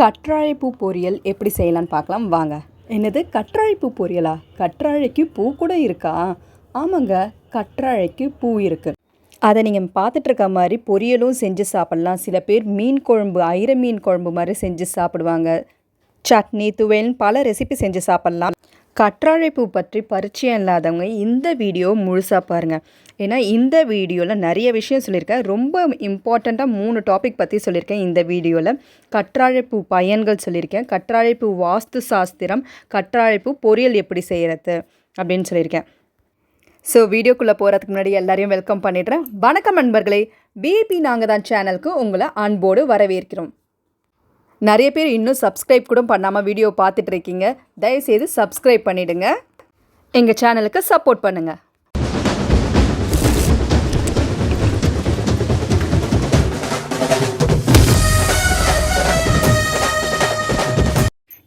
கற்றாழைப்பூ பொரியல் எப்படி செய்யலாம்னு பார்க்கலாம். வாங்க. என்னது கற்றாழைப்பூ பொரியலா? கற்றாழைக்கு பூ கூட இருக்கா? ஆமாங்க கற்றாழைக்கு பூ இருக்குது அதை நீங்கள் பார்த்துட்டு இருக்க மாதிரி பொரியலும் செஞ்சு சாப்பிட்லாம். சில பேர் மீன் குழம்பு ஐர மீன் குழம்பு மாதிரி செஞ்சு சாப்பிடுவாங்க. சட்னி துவையல் பல ரெசிபி செஞ்சு சாப்பிட்லாம். கற்றாழைப்பூ பற்றி பரிச்சயம் இல்லாதவங்க இந்த வீடியோ முழுசாக பாருங்கள் ஏன்னா இந்த வீடியோவில் நிறைய விஷயம் சொல்லியிருக்கேன். ரொம்ப இம்பார்ட்டண்ட்டாக மூணு டாபிக் பற்றி சொல்லியிருக்கேன் இந்த வீடியோவில் கற்றாழைப்பூ பயன்கள் சொல்லியிருக்கேன். கற்றாழைப்பூ வாஸ்து சாஸ்திரம் கற்றாழைப்பூ பொரியல் எப்படி செய்கிறது அப்படின்னு சொல்லியிருக்கேன். ஸோ வீடியோக்குள்ளே போகிறதுக்கு முன்னாடி எல்லாரையும் வெல்கம் பண்ணிடுறேன். வணக்கம் நண்பர்களே. பிபி நாங்கள் தான் சேனலுக்கு உங்களை அன்போடு வரவேற்கிறோம். நிறைய பேர் இன்னும் சப்ஸ்கிரைப் கூட பண்ணாமல் வீடியோ பார்த்துட்டு இருக்கீங்க தயவுசெய்து சப்ஸ்கிரைப் பண்ணிவிடுங்க எங்கள் சேனலுக்கு சப்போர்ட் பண்ணுங்கள்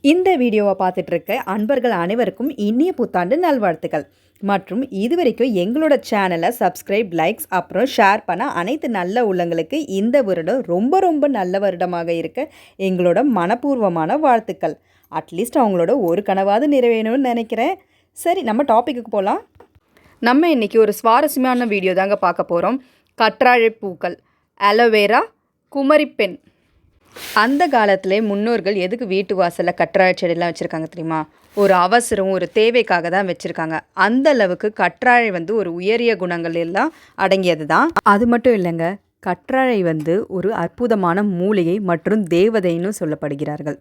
இந்த வீடியோவை பார்த்துட்ருக்க அன்பர்கள் அனைவருக்கும் இனிய புத்தாண்டு நல்வாழ்த்துக்கள். மற்றும் இதுவரைக்கும் எங்களோட சேனலை சப்ஸ்கிரைப் லைக்ஸ் அப்புறம் ஷேர் பண்ண அனைத்து நல்ல உள்ளங்களுக்கு இந்த வருடம் ரொம்ப ரொம்ப நல்ல வருடமாக இருக்க எங்களோட மனப்பூர்வமான வாழ்த்துக்கள். அட்லீஸ்ட் அவங்களோட ஒரு கனவாவது நிறைவேணும்னு நினைக்கிறேன். சரி நம்ம டாப்பிக்கு போகலாம் நம்ம இன்றைக்கி ஒரு சுவாரஸ்யமான வீடியோ தாங்க பார்க்க போகிறோம் கற்றாழை பூக்கள் அலோவேரா குமரிப்பெண். அந்த காலத்தில் முன்னோர்கள் எதுக்கு வீட்டு வாசலில் கற்றாழை செடியெல்லாம் வச்சுருக்காங்க தெரியுமா? ஒரு அவசரம் ஒரு தேவைக்காக தான் வச்சுருக்காங்க. அந்த அளவுக்கு கற்றாழை வந்து ஒரு உயரிய குணங்கள் எல்லாம் அடங்கியது தான். அது மட்டும் இல்லைங்க கற்றாழை வந்து ஒரு அற்புதமான மூலிகை மற்றும் தேவதைன்னு சொல்லப்படுகிறார்கள்.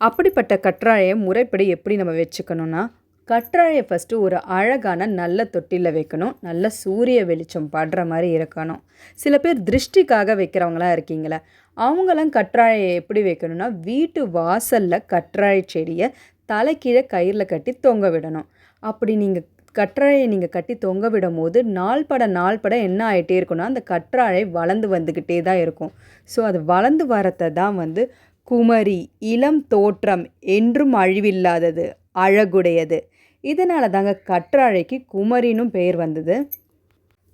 அப்படிப்பட்ட கற்றாழையை முறைப்படி எப்படி நம்ம வச்சுக்கணும்னா கற்றாழையை ஃபஸ்ட்டு ஒரு அழகான நல்ல தொட்டியில் வைக்கணும். நல்ல சூரிய வெளிச்சம் படுற மாதிரி இருக்கணும். சில பேர் திருஷ்டிக்காக வைக்கிறவங்களாம் இருக்கீங்களே அவங்களாம் கற்றாழையை எப்படி வைக்கணும்னா வீட்டு வாசலில் கற்றாழை செடியை தலைக்கீழே கயிறில் கட்டி தொங்க விடணும். அப்படி நீங்கள் கற்றாழையை நீங்கள் கட்டி தொங்க விடும் போது நாள் பட நாள் பட என்ன ஆகிட்டே இருக்குன்னா அந்த கற்றாழை வளர்ந்து வந்துக்கிட்டே தான் இருக்கும். ஸோ அது வளர்ந்து வரத்தை தான் வந்து குமரி இளம் தோற்றம் என்றும் அழிவில்லாதது அழகுடையது. இதனால தாங்க கற்றாழைக்கு குமரினும் பெயர் வந்தது.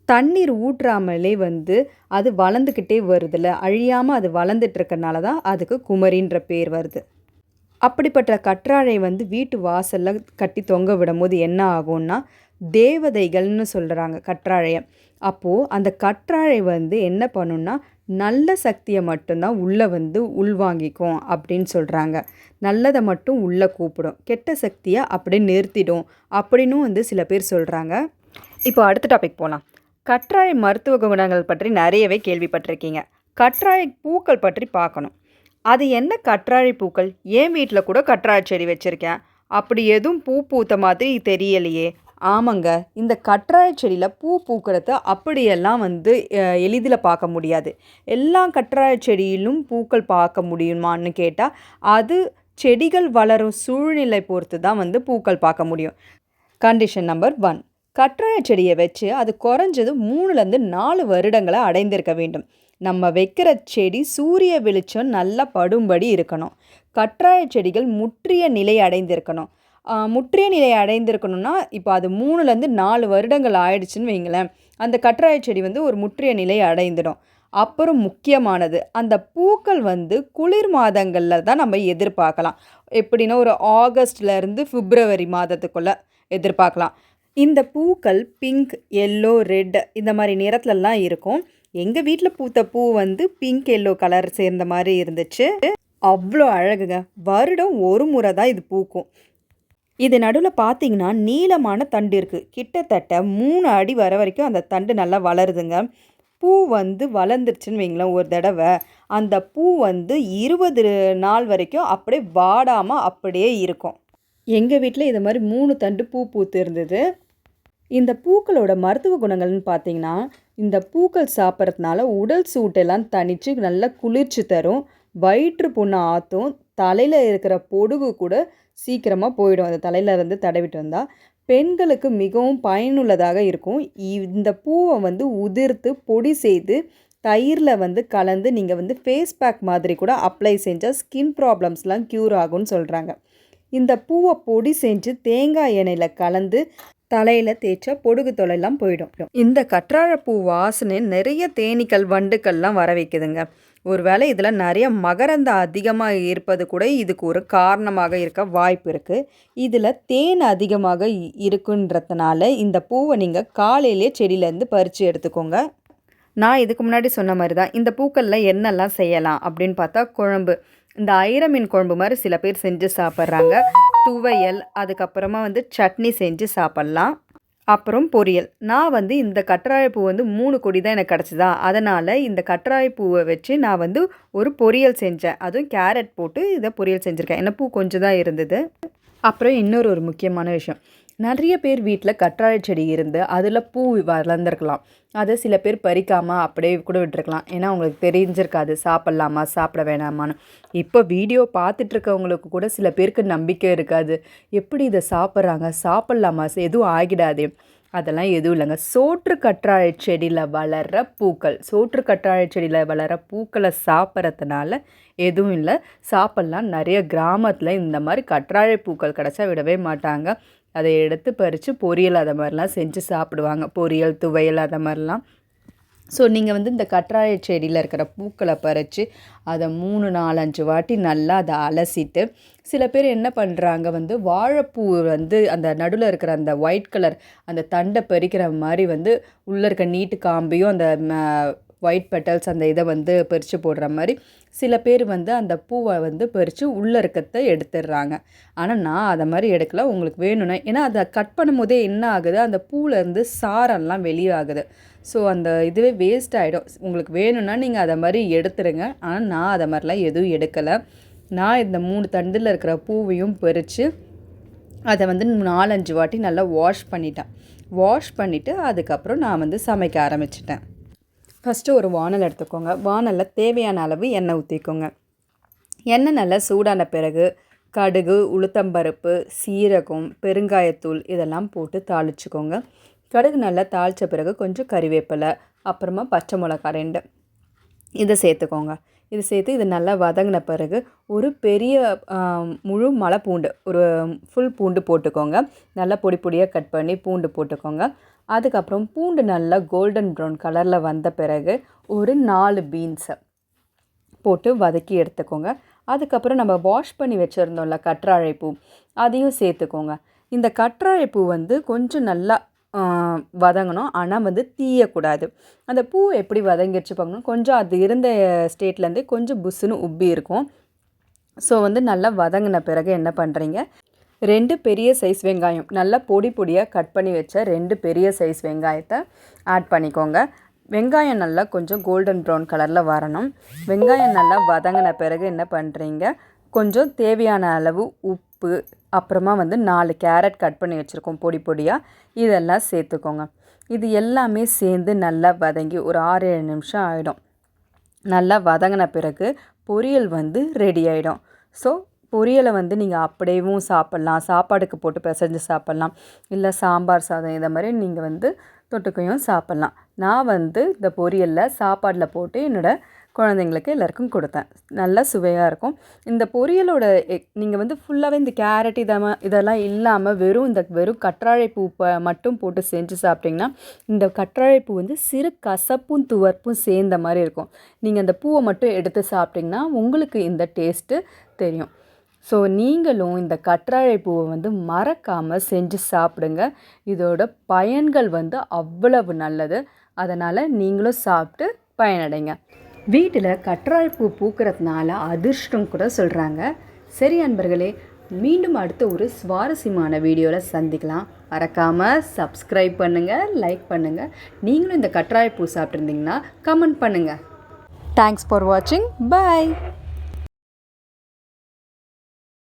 தண்ணீர் ஊற்றாமலே வந்து அது வளர்ந்துக்கிட்டே வருதுல்ல. அழியாமல் அது வளர்ந்துட்டுருக்கனால தான் அதுக்கு குமரின்ற பேர் வருது. அப்படிப்பட்ட கற்றாழை வந்து வீட்டு வாசலில் கட்டி தொங்க விடும்போது என்ன ஆகும்னா தேவதைகள்னு சொல்கிறாங்க கற்றாழையை. அப்போது அந்த கற்றாழை வந்து என்ன பண்ணுன்னா நல்ல சக்தியை மட்டும்தான் உள்ளே வந்து உள்வாங்கிக்கும் அப்படின்னு சொல்கிறாங்க நல்லதை மட்டும் உள்ளே கூப்பிடும். கெட்ட சக்தியை அப்படியே நிறுத்திடும் அப்படின்னும் வந்து சில பேர் சொல்கிறாங்க இப்போ அடுத்த டாபிக் போகலாம் கற்றாழை மருத்துவ குணங்கள் பற்றி நிறையவே கேள்விப்பட்டிருக்கீங்க. கற்றாழை பூக்கள் பற்றி பார்க்கணும். அது என்ன கற்றாழை பூக்கள்? ஏன் வீட்டில் கூட கற்றாழை செடி வச்சுருக்கேன்? அப்படி எதுவும் பூ பூத்த மாதிரி தெரியலையே. ஆமாங்க. இந்த கற்றாழை செடியில் பூ பூக்கிறத அப்படியெல்லாம் வந்து எளிதில் பார்க்க முடியாது. எல்லா கற்றாழை செடியிலும் பூக்கள் பார்க்க முடியுமான்னு கேட்டால் அது செடிகள் வளரும் சூழ்நிலை பொறுத்து தான் வந்து பூக்கள் பார்க்க முடியும். Condition number one. கற்றாழை செடியை வச்சு அது குறைஞ்சது மூணுலேருந்து நாலு வருடங்களை அடைந்திருக்க வேண்டும். நம்ம வைக்கிற செடி சூரிய வெளிச்சம் நல்லா படும்படி இருக்கணும். கற்றாழை செடிகள் முற்றிய நிலை அடைந்திருக்கணும். முற்றிய நிலை அடைந்திருக்கணும்னா இப்போ அது மூணுலேருந்து நாலு வருடங்கள் ஆயிடுச்சுன்னு வைங்களேன். அந்த கற்றாழை செடி வந்து ஒரு முற்றிய நிலையை அடைந்துடும். அப்புறம் முக்கியமானது அந்த பூக்கள் வந்து குளிர் மாதங்களில் தான் நம்ம எதிர்பார்க்கலாம். எப்படின்னா ஒரு ஆகஸ்ட்லேருந்து பிப்ரவரி மாதத்துக்குள்ளே எதிர்பார்க்கலாம். இந்த பூக்கள் பிங்க் எல்லோ ரெட் இந்த மாதிரி நிறத்துலலாம் இருக்கும். எங்கள் வீட்டில் பூத்த பூ வந்து பிங்க் எல்லோ கலர் சேர்ந்த மாதிரி இருந்துச்சு. அவ்வளோ அழகுங்க. வருடம் ஒரு முறை தான் இது பூக்கும். இது நடுவில் பார்த்தீங்கன்னா நீளமான தண்டு இருக்குது கிட்டத்தட்ட மூணு அடி வர வரைக்கும் அந்த தண்டு நல்லா வளருதுங்க. பூ வந்து வளர்ந்துருச்சுன்னு வைங்களேன் ஒரு தடவை. அந்த பூ வந்து இருபது நாள் வரைக்கும் அப்படியே வாடாமல் அப்படியே இருக்கும். எங்கள் வீட்டில் இது மாதிரி மூணு தண்டு பூ பூத்து இருந்தது. இந்த பூக்களோட மருத்துவ குணங்கள்னு பார்த்தீங்கன்னா இந்த பூக்கள் சாப்பிட்றதுனால உடல் சூட்டெல்லாம் தணித்து நல்ல குளிர்ச்சி தரும். வயிற்று புண்ணை ஆற்றும் தலையில் இருக்கிற பொடுகு கூட சீக்கிரமாக போயிடும். அந்த தலையில் வந்து தடவிட்டு வந்தால் பெண்களுக்கு மிகவும் பயனுள்ளதாக இருக்கும். இந்த பூவை வந்து உதிர்த்து பொடி செய்து தயிரில் வந்து கலந்து நீங்கள் வந்து ஃபேஸ் பேக் மாதிரி கூட அப்ளை செஞ்சால் ஸ்கின் ப்ராப்ளம்ஸ்லாம் க்யூர் ஆகும்னு சொல்கிறாங்க இந்த பூவை பொடி செஞ்சு தேங்காய் எண்ணெயில் கலந்து தலையில் தேய்ச்சா பொடுகு தொலைலாம் போயிடும். இந்த கற்றாழைப்பூ வாசனை நிறைய தேனீக்கள் வண்டுக்கள்லாம் வர வைக்குதுங்க. ஒருவேளை இதில் நிறைய மகரந்த அதிகமாக இருப்பது கூட இதுக்கு ஒரு காரணமாக இருக்க வாய்ப்பு இருக்குது இதில் தேன் அதிகமாக இருக்குன்றதுனால இந்த பூவை நீங்கள் காலையிலே செடியிலேருந்து பறித்து எடுத்துக்கோங்க. நான் இதுக்கு முன்னாடி சொன்ன மாதிரி தான் இந்த பூக்களில் என்னெல்லாம் செய்யலாம் அப்படின்னு பார்த்தா குழம்பு இந்த ஐர மீன் குழம்பு மாதிரி சில பேர் செஞ்சு சாப்பிட்றாங்க. துவையல் அதுக்கப்புறமா வந்து சட்னி செஞ்சு சாப்பிட்லாம். அப்புறம் பொரியல். நான் வந்து இந்த கற்றாழைப்பூ வந்து மூணு கொடி தான் எனக்கு கிடச்சிதா. அதனால் இந்த கற்றாழைப்பூவை வச்சு நான் வந்து ஒரு பொரியல் செஞ்சேன். அதுவும் கேரட் போட்டு இதை பொரியல் செஞ்சுருக்கேன். என்ன பூ கொஞ்சம் தான் இருந்தது. அப்புறம் இன்னொரு ஒரு முக்கியமான விஷயம். நிறைய பேர் வீட்டில் கற்றாழை செடி இருந்து அதில் பூ வளர்ந்துருக்கலாம். அதை சில பேர் பறிக்காமல் அப்படியே கூட விட்டுருக்கலாம். ஏன்னா அவங்களுக்கு தெரிஞ்சிருக்காது சாப்பிட்லாமா சாப்பிட வேணாமான்னு. இப்போ வீடியோ பார்த்துட்ருக்கவங்களுக்கு கூட சில பேருக்கு நம்பிக்கை இருக்காது. எப்படி இதை சாப்பிட்றாங்க? சாப்பிட்லாமா? எதுவும் ஆகிடாதே. அதெல்லாம் எதுவும் இல்லைங்க. சோற்று கற்றாழை செடியில் வளர்கிற பூக்கள் சோற்று கற்றாழை செடியில் வளர்கிற பூக்களை சாப்பிட்றதுனால எதுவும் இல்லை. சாப்பிட்லாம். நிறைய கிராமத்தில் இந்த மாதிரி கற்றாழை பூக்கள் கிடச்சா விடவே மாட்டாங்க. அதை எடுத்து பறித்து பொரியல் அதை மாதிரிலாம் செஞ்சு சாப்பிடுவாங்க. பொரியல் துவையல் அதை மாதிரிலாம். ஸோ நீங்கள் வந்து இந்த கற்றாழை செடியில் இருக்கிற பூக்களை பறித்து அதை மூணு நாலஞ்சு வாட்டி நல்லா அதை அலசிட்டு சில பேர் என்ன பண்ணுறாங்க வந்து வாழைப்பூ வந்து அந்த நடுவில் இருக்கிற அந்த ஒயிட் கலர் அந்த தண்டை பறிக்கிற மாதிரி வந்து உள்ளே இருக்க நீட்டு காம்பையும் அந்த ஒயிட் பெட்டல்ஸ் அந்த இதை வந்து பறித்து போடுற மாதிரி சில பேர் வந்து அந்த பூவை வந்து பறித்து உள்ளே இருக்கிறத எடுத்துடுறாங்க. ஆனால் நான் அதை மாதிரி எடுக்கல. உங்களுக்கு வேணும்னா ஏன்னா அதை கட் பண்ணும் போதே என்ன ஆகுது? அந்த பூவிலேருந்து சாரெல்லாம் வெளியாகுது. ஸோ அந்த இதுவே வேஸ்ட் ஆகிடும் உங்களுக்கு வேணும்னா நீங்கள் அதை மாதிரி எடுத்துருங்க ஆனால் நான் அதை மாதிரிலாம் எதுவும் எடுக்கலை. நான் இந்த மூணு தண்டில் இருக்கிற பூவையும் பறித்து அதை வந்து நாலஞ்சு வாட்டி நல்லா வாஷ் பண்ணிட்டேன். வாஷ் பண்ணிவிட்டு அதுக்கப்புறம் நான் வந்து சமைக்க ஆரம்பிச்சிட்டேன். ஃபஸ்ட்டு ஒரு வானல் எடுத்துக்கோங்க. வானலில் தேவையான அளவு எண்ணெய் ஊற்றிக்கோங்க எண்ணெய் நல்லா சூடான பிறகு கடுகு உளுத்தம்பருப்பு சீரகம் பெருங்காயத்தூள் இதெல்லாம் போட்டு தாளிச்சுக்கோங்க. கடுகு நல்லா தாளித்த பிறகு கொஞ்சம் கறிவேப்பிலை அப்புறமா பச்சை மிளகா ரெண்டு இதை சேர்த்துக்கோங்க. இது சேர்த்து இது நல்லா வதங்கின பிறகு ஒரு பெரிய முழு மலை பூண்டு ஒரு ஃபுல் பூண்டு போட்டுக்கோங்க. நல்லா பொடி பொடியாக கட் பண்ணி பூண்டு போட்டுக்கோங்க. அதுக்கப்புறம் பூண்டு நல்லா கோல்டன் ப்ரௌன் கலரில் வந்த பிறகு ஒரு நாலு பீன்ஸை போட்டு வதக்கி எடுத்துக்கோங்க. அதுக்கப்புறம் நம்ம வாஷ் பண்ணி வச்சுருந்தோம்ல கற்றாழை பூ அதையும் சேர்த்துக்கோங்க. இந்த கற்றாழை பூ வந்து கொஞ்சம் நல்லா வதங்கணும். ஆனால் வந்து தீயக்கூடாது. அந்த பூ எப்படி வதங்கிடுச்சு பார்க்கணும் கொஞ்சம் அது இருந்த ஸ்டேட்லேருந்தே கொஞ்சம் புஸ்ஸுன்னு உப்பி இருக்கும். ஸோ வந்து நல்லா வதங்கின பிறகு என்ன பண்ணுறீங்க ரெண்டு பெரிய சைஸ் வெங்காயம். நல்லா பொடி பொடியாக கட் பண்ணி வச்ச ரெண்டு பெரிய சைஸ் வெங்காயத்தை ஆட் பண்ணிக்கோங்க. வெங்காயம் நல்லா கொஞ்சம் கோல்டன் ப்ரௌன் கலரில் வரணும். வெங்காயம் நல்லா வதங்கின பிறகு என்ன பண்ணுறீங்க கொஞ்சம் தேவையான அளவு உப்பு அப்புறமா வந்து நாலு கேரட் கட் பண்ணி வச்சுருக்கோம் பொடி பொடியாக இதெல்லாம் சேர்த்துக்கோங்க. இது எல்லாமே சேர்ந்து நல்லா வதங்கி ஒரு ஆறு ஏழு நிமிஷம் ஆகிடும் நல்லா வதங்கின பிறகு பொரியல் வந்து ரெடி ஆகிடும் ஸோ பொரியலை வந்து நீங்கள் அப்படியேவும் சாப்பிட்லாம். சாப்பாடுக்கு போட்டு பிசைஞ்சு சாப்பிட்லாம். இல்லை சாம்பார் சாதம் இதை மாதிரி நீங்கள் வந்து தொட்டுக்கையும் சாப்பிட்லாம். நான் வந்து இந்த பொரியலில் சாப்பாடில் போட்டு என்னோடய குழந்தைங்களுக்கு எல்லாருக்கும் கொடுத்தேன். நல்லா சுவையாக இருக்கும். இந்த பொரியலோட நீங்கள் வந்து ஃபுல்லாகவே இந்த கேரட் இதெல்லாம் இதெல்லாம் இல்லாமல் வெறும் இந்த வெறும் கற்றாழை பூ ப- மட்டும் போட்டு செஞ்சு சாப்பிட்டிங்கன்னா இந்த கற்றாழை பூ வந்து சிறு கசப்பும் துவர்ப்பும் சேர்ந்த மாதிரி இருக்கும். நீங்கள் அந்த பூவை மட்டும் எடுத்து சாப்பிட்டிங்கன்னா உங்களுக்கு இந்த டேஸ்ட்டு தெரியும். ஸோ நீங்களும் இந்த கற்றாழை பூவை வந்து மறக்காமல் செஞ்சு சாப்பிடுங்க. இதோட பயன்கள் வந்து அவ்வளவு நல்லது. அதனால் நீங்களும் சாப்பிட்டு பயனடைங்க. வீட்டில் கற்றாழை பூ பூக்கிறதுனால அதிர்ஷ்டம் கூட சொல்கிறாங்க சரி அன்பர்களே மீண்டும் அடுத்த ஒரு சுவாரஸ்யமான வீடியோவில் சந்திக்கலாம். மறக்காமல் சப்ஸ்கிரைப் பண்ணுங்கள் லைக் பண்ணுங்கள் நீங்களும் இந்த கற்றாழை பூ சாப்பிட்ருந்தீங்கன்னா கமெண்ட் பண்ணுங்கள் தேங்க்ஸ் ஃபார் வாட்சிங் பை